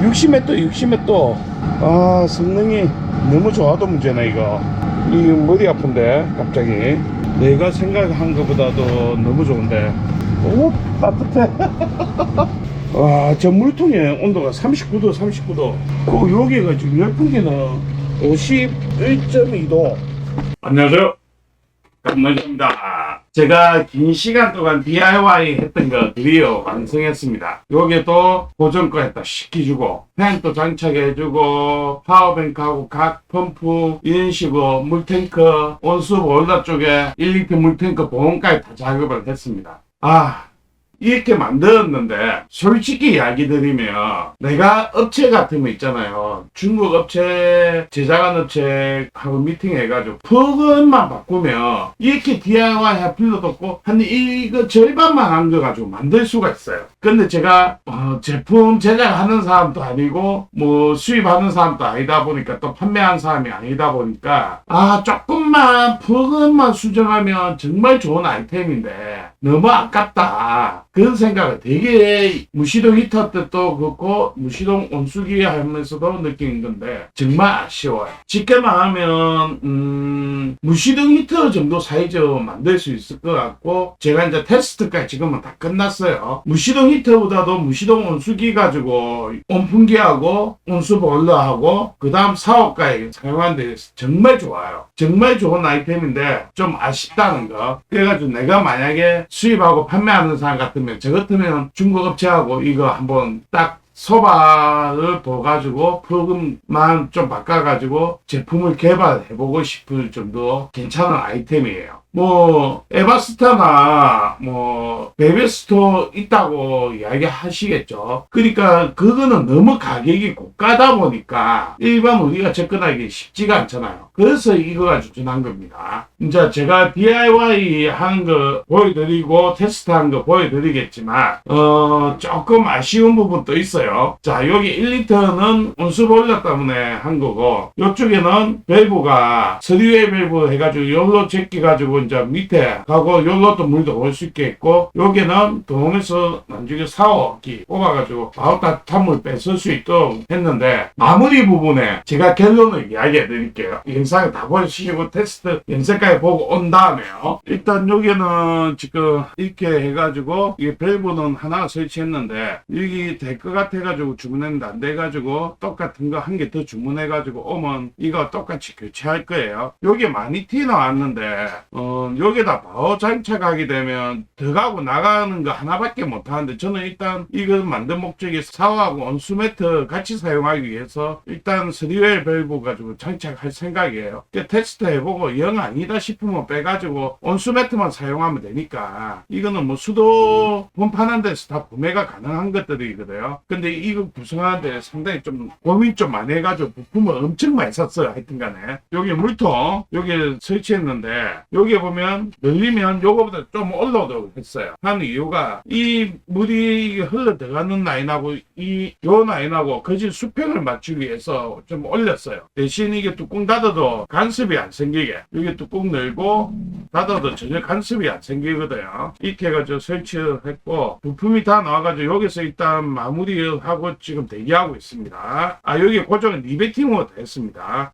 60m 60m 아 성능이 너무 좋아도 문제네 이거. 이 머리 아픈데 갑자기. 내가 생각한 것보다도 너무 좋은데. 오 따뜻해. 와저 물통의 온도가 39도 39도. 그 여기가 지금 열풍기는 51.2도. 안녕하세요. 감사합니다. 제가 긴 시간 동안 DIY 했던 거 드디어 완성했습니다. 여기에 또 고정 거 했다 시켜주고 팬도 장착해주고 파워뱅크하고 각 펌프 식으로 물탱크 온수 보일러 쪽에 1리터 물탱크 보온까지 다 작업을 했습니다. 아 이렇게 만들었는데 솔직히 이야기 드리면 내가 업체 같은 거 있잖아요. 중국 업체 제작한 업체하고 미팅해가지고 프로그램만 바꾸면 이렇게 DIY 할 필요도 없고 한 이거 절반만 한 거 가지고 만들 수가 있어요. 근데 제가 어, 제품 제작하는 사람도 아니고 뭐 수입하는 사람도 아니다 보니까 또 판매하는 사람이 아니다 보니까 아 조금만 프로그램만 수정하면 정말 좋은 아이템인데 너무 아깝다 그런 생각을 되게 무시동 히터 때도 그렇고 무시동 온수기 하면서도 느낀 건데 정말 아쉬워요. 쉽게 말하면 음, 무시동 히터 정도 사이즈 만들 수 있을 것 같고 제가 이제 테스트까지 지금은 다 끝났어요. 무시동 히터보다도 무시동 온수기 가지고 온풍기하고 온수 보일러하고 그 다음 사업가에 사용하는 데 정말 좋아요 정말 좋은 아이템인데 좀 아쉽다는 거 그래가지고 내가 만약에 수입하고 판매하는 사람 같으면 저 같으면 중국 업체하고 이거 한번 딱 소바를 둬가지고 프로그램만 좀 바꿔가지고 제품을 개발해보고 싶을 정도 괜찮은 아이템이에요. 뭐 에바스타나 뭐 베베스토 있다고 이야기하시겠죠. 그러니까 그거는 너무 가격이 고가다 보니까 일반 우리가 접근하기 쉽지가 않잖아요. 그래서 이거가 추천한 겁니다. 이제 제가 DIY 하는 거 보여드리고 테스트한 거 보여드리겠지만 어 조금 아쉬운 부분도 있어요. 자 여기 1리터는 온수 보일러 때문에 한 거고 이쪽에는 밸브가 서리웨이 밸브 해가지고 열로 제끼 가지고 이제 밑에 가고 열로도 물도 올 수 있게 했고 여기는 동에서 나중에 사워기 뽑아가지고 바로 따뜻한 물 뺏을 수 있도록 했는데 마무리 부분에 제가 결론을 이야기해 드릴게요. 영상을 다 보시고 테스트 영상까지 보고 온 다음에요. 일단 여기는 지금 이렇게 해가지고 이 밸브는 하나 설치했는데 여기 될 것 같아가지고 주문했는데 안 돼가지고 똑같은 거 한 개 더 주문해가지고 오면 이거 똑같이 교체할 거예요. 여기 많이 티 나왔는데 어 여기다 바로 장착하게 되면 들어가고 나가는 거 하나밖에 못 하는데 저는 일단 이걸 만든 목적이 사워하고 온수매트 같이 사용하기 위해서 일단 3웨이 밸브 가지고 장착할 생각이에요. 그 테스트 해보고 영 아니다 싶으면 빼가지고 온수매트만 사용하면 되니까 이거는 뭐 수도 펌프하는 데서 다 구매가 가능한 것들이거든요. 근데 이거 구성하는데 상당히 좀 고민 좀 많이 해가지고 부품을 엄청 많이 샀어요. 하여튼 간에 여기 물통 여기 설치했는데 여기 보면 늘리면 요거보다 좀 올라오도록 했어요. 하는 이유가 이 물이 흘러 들어가는 라인하고 이 요 라인하고 거진 수평을 맞추기 위해서 좀 올렸어요. 대신 이게 뚜껑 닫아도 간섭이 안 생기게 여기 뚜껑 열고 닫아도 전혀 간섭이 안 생기거든요. 이렇게 해가지고 설치를 했고 부품이 다 나와가지고 여기서 일단 마무리하고 지금 대기하고 있습니다. 아 여기 고정은 리베팅으로 다 했습니다.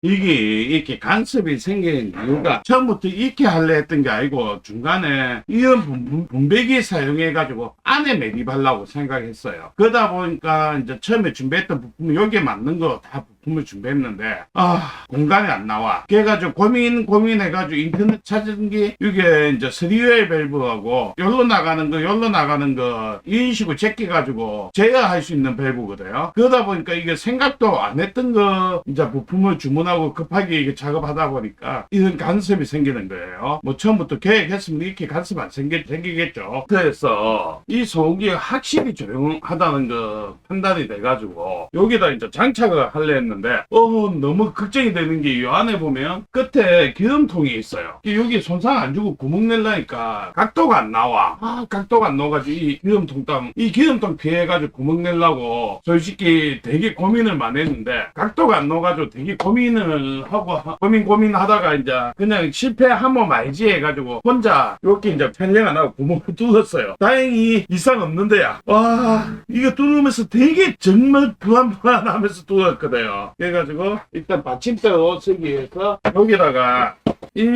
이게 이렇게 간섭이 생긴 이유가 처음부터 이렇게 하려 했던 게 아니고 중간에 이런 분- 분배기 사용해 가지고 안에 매립하려고 생각했어요. 그러다 보니까 이제 처음에 준비했던 부품이 여기에 맞는 거다 부품을 준비했는데 아 공간이 안 나와. 그래가지고 고민 고민해가지고 인터넷 찾은 게 이게 이제 3웨이 밸브하고 열로 나가는 거 열로 나가는 거 이런 식으로 제껴가지고 제어할 수 있는 밸브거든요. 그러다 보니까 이게 생각도 안 했던 거 이제 부품을 주문하고 급하게 이게 작업하다 보니까 이런 간섭이 생기는 거예요. 뭐 처음부터 계획했으면 이렇게 간섭 안 생기, 생기겠죠. 그래서 이 소음기가 확실히 조용하다는 거 판단이 돼가지고 여기다 이제 장착을 하려 했는데 했는데 어 너무 걱정이 되는 게 이 안에 보면 끝에 기름통이 있어요. 여기 손상 안 주고 구멍 낼라니까 각도가 안 나와. 아 각도가 안 나와가지고 이 기름통 땀, 이 기름통 피해가지고 구멍 내려고 솔직히 되게 고민을 많이 했는데 각도가 안 나와가지고 되게 고민을 하고 하- 고민 고민 하다가 이제 그냥 실패하면 말지 해가지고 혼자 이렇게 이제 편령 안 하고 구멍을 뚫었어요. 다행히 이상 없는데야. 와 이거 뚫으면서 되게 정말 불안불안하면서 뚫었거든요. 그래가지고 일단 받침대로 쓰기 위해서 여기다가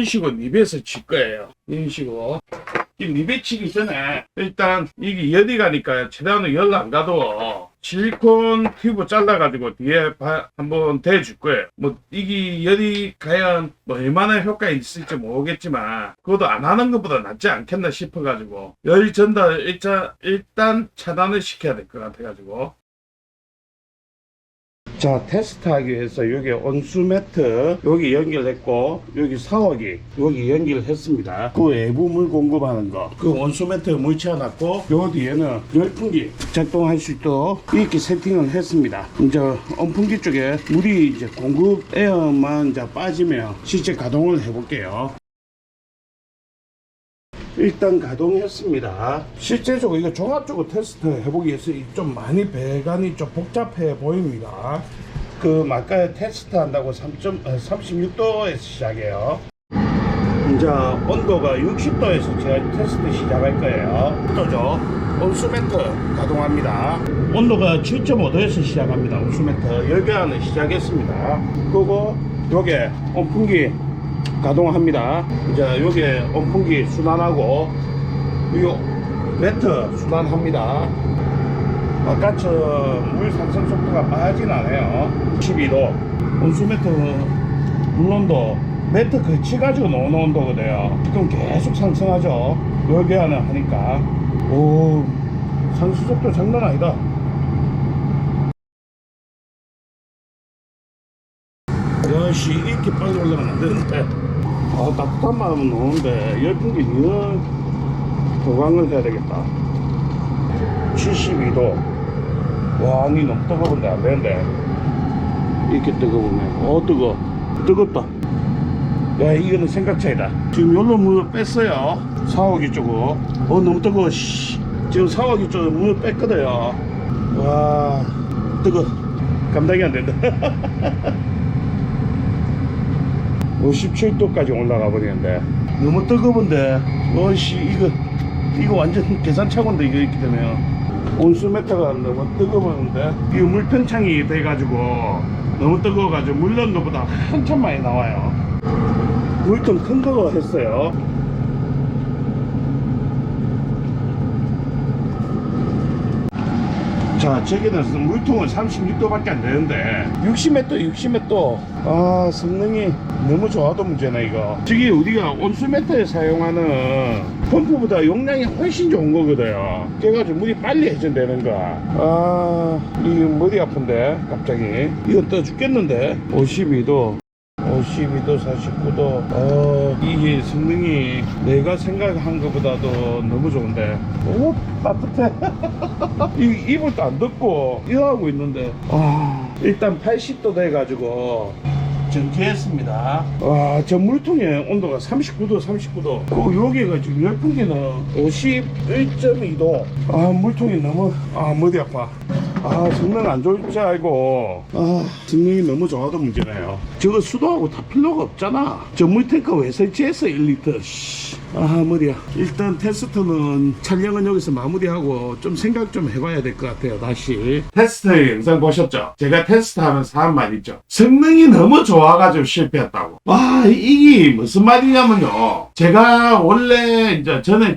식으로 립에서 칠 거예요. 식으로. 이 립에 치기 전에 일단 이게 열이 가니까 최대한 열 안 가도 실리콘 튜브 잘라가지고 뒤에 바- 한번 대줄 거예요. 뭐 이게 열이 과연 뭐 얼마나 효과 있을지 모르겠지만 그것도 안 하는 것보다 낫지 않겠나 싶어가지고 열 전달 일단 일단 차단을 시켜야 될 것 같아가지고 자 테스트하기 위해서 여기 온수 매트 여기 연결했고 여기 샤워기 여기 연결했습니다. 그 외부 물 공급하는 거그 온수 매트 물 채워놨고 요 뒤에는 열풍기 작동할 수 있도록 이렇게 세팅을 했습니다. 이제 온풍기 쪽에 물이 이제 공급 에어만 이제 빠지면 실제 가동을 해볼게요 일단 가동했습니다. 실제적으로 이거 종합적으로 테스트 해보기 위해서 좀 많이 배관이 좀 복잡해 보입니다. 그 아까 테스트 한다고 3점, 36도에서 시작해요. 이제 온도가 60도에서 제가 테스트 시작할 거예요. 또죠. 온수매트 가동합니다. 온도가 7.5도에서 시작합니다. 온수매트 열교환을 시작했습니다. 그리고 요게 온풍기 가동합니다. 이제 요게 온풍기 순환하고 요 매트 순환합니다. 아까처럼 물 상승 속도가 빠진 않아요. 12도 온수 매트 물론도 매트 거치가지고 놓은 온도거든요. 지금 계속 상승하죠. 열교환을 하니까 오 상승 속도 장난 아니다. 야씨 이렇게 빨리 올라가면 안 되는데. 아 따뜻한 마음은 오는데 열풍기 이거 보강을 해야 되겠다. 72도 와 아니 너무 뜨거운데 안 되는데. 이렇게 뜨거우네 어 뜨거. 뜨겁다. 야 이거는 생각 차이다. 지금 열로 물 뺐어요. 사오기 쪽으로. 어 너무 뜨거워 씨. 지금 사오기 쪽으로 물 뺐거든요. 와 뜨거. 감당이 안 된다 57도까지 올라가 버리는데. 너무 뜨거운데. 어씨 이거 이거 완전 계산착오인데 이거 이렇게 되면 온수 메타가 너무 뜨거웠는데. 이 물팽창이 돼가지고 너무 뜨거워가지고 물 넣은 것보다 한참 많이 나와요. 물통 큰 거 했어요 자, 저기는 물통은 36도밖에 안 되는데 60m, 60m. 아, 성능이 너무 좋아도 문제네 이거. 저기 우리가 온수매트에 사용하는 펌프보다 용량이 훨씬 좋은 거거든요. 그래가지고 물이 빨리 회전되는 거야. 아, 이 머리 아픈데 갑자기. 이거 떠 죽겠는데. 52도. 52도, 49도. 어, 이게 성능이 내가 생각한 것보다도 너무 좋은데. 오, 따뜻해. 이 이불도 안 덮고 일하고 있는데 아 일단 80도 돼가지고 전기했습니다 와 저 물통의 온도가 39도 39도 그 여기가 지금 열풍기는 51.2도 아 물통이 너무 아 머리 아파 아 성능 안 좋을 줄 알고. 아 성능이 너무 좋아도 문제네요. 저거 수도하고 다 필요가 없잖아. 저 물탱크 왜 설치했어 1리터? 씨. 아 머리야. 일단 테스트는 촬영은 여기서 마무리하고 좀 생각 좀 해봐야 될 것 같아요 다시. 테스트 영상 보셨죠? 제가 테스트하면서 한말 있죠. 성능이 너무 좋아가지고 실패했다고. 와 이게 무슨 말이냐면요. 제가 원래 이제 저는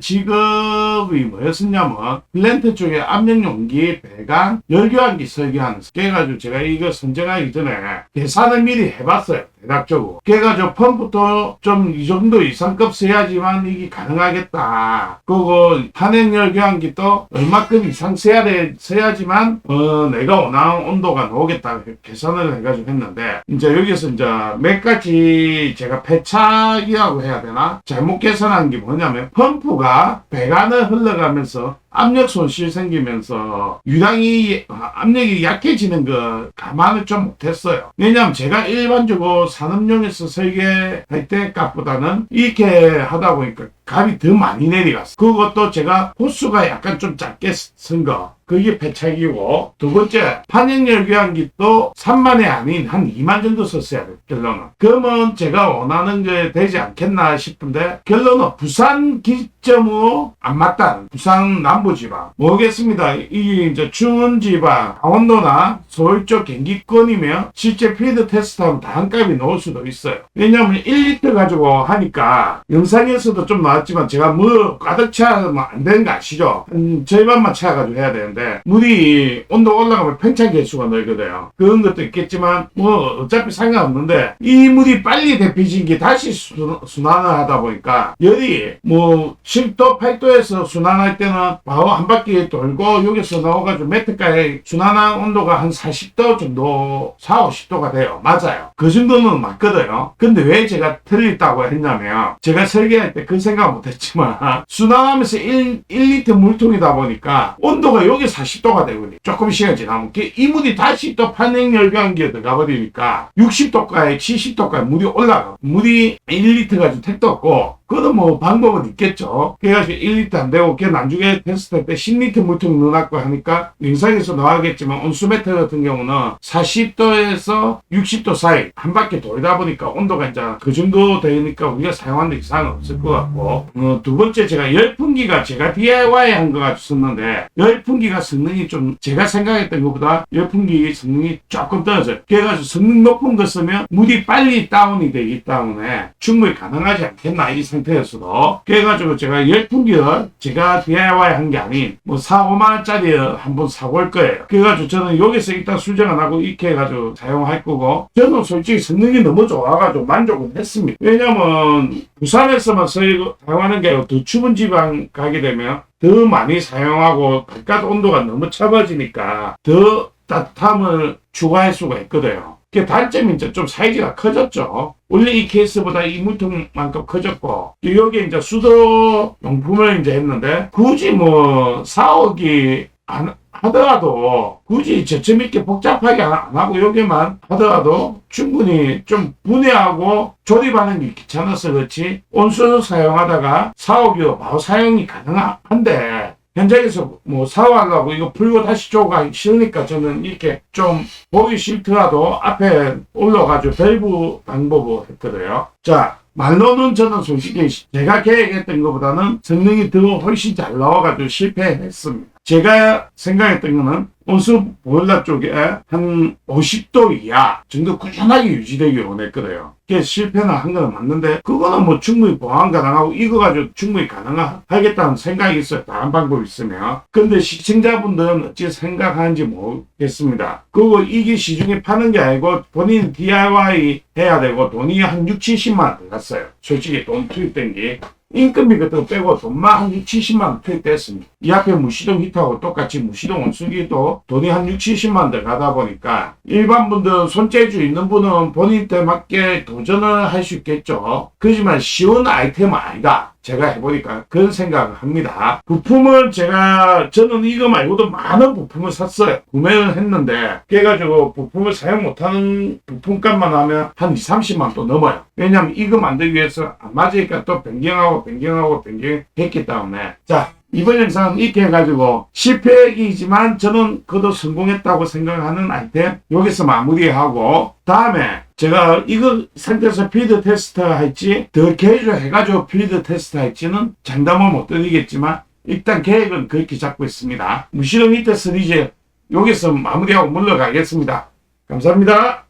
직업이 뭐였었냐면 플랜트 쪽에 압력 용기 배관 열교환기 설계하는 그래가지고 제가 이거 선정하기 전에 계산을 미리 해봤어요 대략적으로. 그래가지고 펌프도 좀이 정도 이상급 써야지만 이게 가능하겠다. 그리고 탄핵열 교환기도 얼마큼 이상 써야 돼 써야지만 어 내가 원하는 온도가 나오겠다 계산을 해가지고 했는데 이제 여기서 이제 몇 가지 제가 패착이라고 해야 되나? 잘못 계산한 게 뭐냐면 펌프가 배관을 흘러가면서 압력 손실 생기면서 유량이 아, 압력이 약해지는 거 감안을 좀 못했어요. 왜냐하면 제가 일반적으로 산업용에서 설계할 때 값보다는 이렇게 하다 보니까 값이 더 많이 내려갔어. 그것도 제가 호수가 약간 좀 작게 쓴 거. 그게 배착이고 두 번째 판형열 교환기도 3만이 아닌 한 2만 정도 썼어야 돼 결론은. 그러면 제가 원하는 게 되지 않겠나 싶은데 결론은 부산 기점으로 안 맞다는 부산 남부지방. 모르겠습니다. 이게 이제 중원지방 강원도나 서울 쪽 경기권이면 실제 필드 테스트하면 다한 값이 나올 수도 있어요. 왜냐하면 1리터 가지고 하니까 영상에서도 좀 나 왔지만 제가 물 가득 채우면 안 되는 거 아시죠? 한 절반만 채워가지고 해야 되는데 물이 온도 올라가면 팽창 개수가 늘거든요. 그런 것도 있겠지만 뭐 어차피 상관없는데 이 물이 빨리 데피진 게 다시 수, 순환을 하다 보니까 열이 뭐 10도 8도에서 순환할 때는 바로 한 바퀴 돌고 여기서 나와가지고 매트가에 순환한 온도가 한 40도 정도 4, 50도가 돼요. 맞아요. 그 정도는 맞거든요. 근데 왜 제가 틀렸다고 했냐면 제가 설계할 때 그 생각 못했지만 순환하면서 1, 1리터 물통이다 보니까 온도가 여기 40도가 되거든요. 조금 시간 지나면 그이 물이 다시 또 판행열병기에 들어가 버리니까 60도까지 70도까지 물이 올라가. 물이 1리터 가지고 택도 없고 그것도 뭐 방법은 있겠죠. 그래가지고 1리터 안 되고 걔 나중에 테스트 할 때 10리터 물통 넣어놨고 하니까 영상에서 나와겠지만 온수매트 같은 경우는 40도에서 60도 사이 한 바퀴 돌다 보니까 온도가 이제 그 정도 되니까 우리가 사용하는 데 이상은 없을 것 같고 어, 두 번째 제가 열풍기가 제가 DIY 한 거 가지고 썼는데 열풍기가 성능이 좀 제가 생각했던 것보다 열풍기 성능이 조금 떨어져요. 그래가지고 성능 높은 거 쓰면 물이 빨리 다운이 되기 때문에 충분히 가능하지 않겠나 이 상태에서도 그래가지고 제가 열풍기를 제가 DIY 한 게 아닌 뭐 4, 5만 원짜리 한번 사볼 거예요. 그래가지고 저는 여기서 일단 수정을 하고 이렇게 해가지고 사용할 거고 저는 솔직히 성능이 너무 좋아가지고 만족은 했습니다. 왜냐면 부산에서만 사용하는 게 아니고 더 추운 지방 가게 되면 더 많이 사용하고 바깥 온도가 너무 차가지니까 더 따뜻함을 추가할 수가 있거든요. 그 단점이 이제 좀 사이즈가 커졌죠. 원래 이 케이스보다 이 물통만큼 커졌고 여기에 이제 수도 용품을 이제 했는데 굳이 뭐 4억이 안 하더라도 굳이 저점 있게 복잡하게 안안 하고 여기만 하더라도 충분히 좀 분해하고 조립하는 게 귀찮아서 그렇지 온수 사용하다가 사업이 바로 사용이 가능한데 현장에서 뭐 사와가고 이거 풀고 다시 쪼가 싫으니까 저는 이렇게 좀 보기 싫더라도 앞에 올라가지고 밸브 방법을 했거든요. 자, 말로는 저는 솔직히 제가 계획했던 것보다는 성능이 더 훨씬 잘 나와가지고 실패했습니다. 제가 생각했던 거는 온수 보일러 쪽에 한 50도 이하 정도 꾸준하게 유지되길 원했거든요. 그게 실패는 한 거는 맞는데 그거는 뭐 충분히 보완 가능하고 이거 가지고 충분히 가능하겠다는 생각이 있어요. 다른 방법이 있으면. 근데 시청자분들은 어찌 생각하는지 모르겠습니다. 그리고 이게 시중에 파는 게 아니고 본인 DIY 해야 되고 돈이 한 6, 70만 원 들어갔어요. 솔직히 돈 투입된 게. 인건비 같은 거 빼고 돈만 한 6, 70만 원 투입됐습니다. 이 앞에 무시동 히터하고 똑같이 무시동 온수기도 돈이 한 6, 70만 원 들어가다 보니까 일반 분들 손재주 있는 분은 본인 때 맞게 도전을 할 수 있겠죠. 그렇지만 쉬운 아이템은 아니다. 제가 해보니까 그런 생각을 합니다. 부품을 제가 저는 이거 말고도 많은 부품을 샀어요. 구매를 했는데 그래가지고 부품을 사용 못하는 부품값만 하면 한 2, 30만 또 넘어요. 왜냐면 이거 만들기 위해서 안 맞으니까 또 변경하고 변경하고 변경했기 때문에 자 이번 영상은 이렇게 해가지고 실패이지만 저는 그래도 성공했다고 생각하는 아이템 여기서 마무리하고 다음에 제가 이거 상태에서 필드 테스트 할지 더 계획을 해가지고 필드 테스트 할지는 장담은 못 드리겠지만 일단 계획은 그렇게 잡고 있습니다. 무시동 히터 시리즈 여기서 마무리하고 물러가겠습니다. 감사합니다.